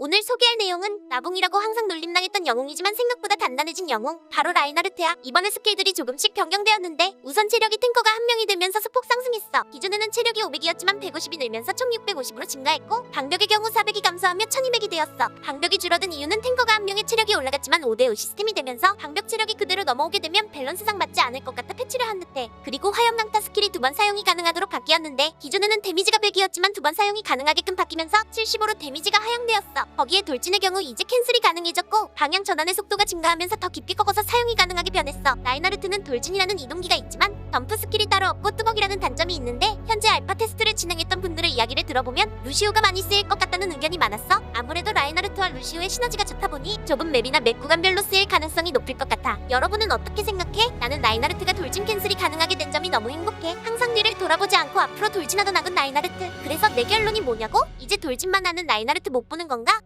오늘 소개할 내용은 나붕이라고 항상 놀림당했던 영웅이지만 생각보다 단단해진 영웅 바로 라인하르트야. 이번에 스킬들이 조금씩 변경되었는데 우선 체력이 탱커가 한 명이 되면서 소폭 상승했 어. 기존에는 체력이 500이었지만 150이 늘면서 총 650으로 증가했고 방벽의 경우 400이 감소하며 1200이 되었어. 방벽이 줄어든 이유는 탱커가 한 명의 체력이 올라갔지만 5대5 시스템이 되면서 방벽 체력이 그대로 넘어오게 되면 밸런스상 맞지 않을 것 같아 패치를 한 듯해. 그리고 화염낭타 스킬이 두 번 사용이 가능하도록 바뀌었는데 기존에는 데미지가 100이었지만 두 번 사용이 가능하게끔 바뀌면서 75로 데미지가 하향되었어. 거기에 돌진의 경우 이제 캔슬이 가능해졌고 방향 전환의 속도가 증가하면서 더 깊게 꺾어서 사용이 가능하게 변했어. 라인하르트는 돌진이라는 이동기가 있지만 덤프 스킬이 따로 없고 뚜벅이라는 단점이 있는데 현재 알파 테스트를 진행했던 분들의 이야기를 들어보면 루시오가 많이 쓰일 것 같다는 의견이 많았어 아무래도 라인하르트와 루시오의 시너지가 좋다 보니 좁은 맵이나 맵 구간별로 쓰일 가능성이 높을 것 같아 여러분은 어떻게 생각해? 나는 라인하르트가 돌진 캔슬이 가능하게 된 점이 너무 행복해 항상 뒤를 돌아보지 않고 앞으로 돌진하던 악은 라인하르트 그래서 내 결론이 뭐냐고? 이제 돌진만 하는 라인하르트 못 보는 건가?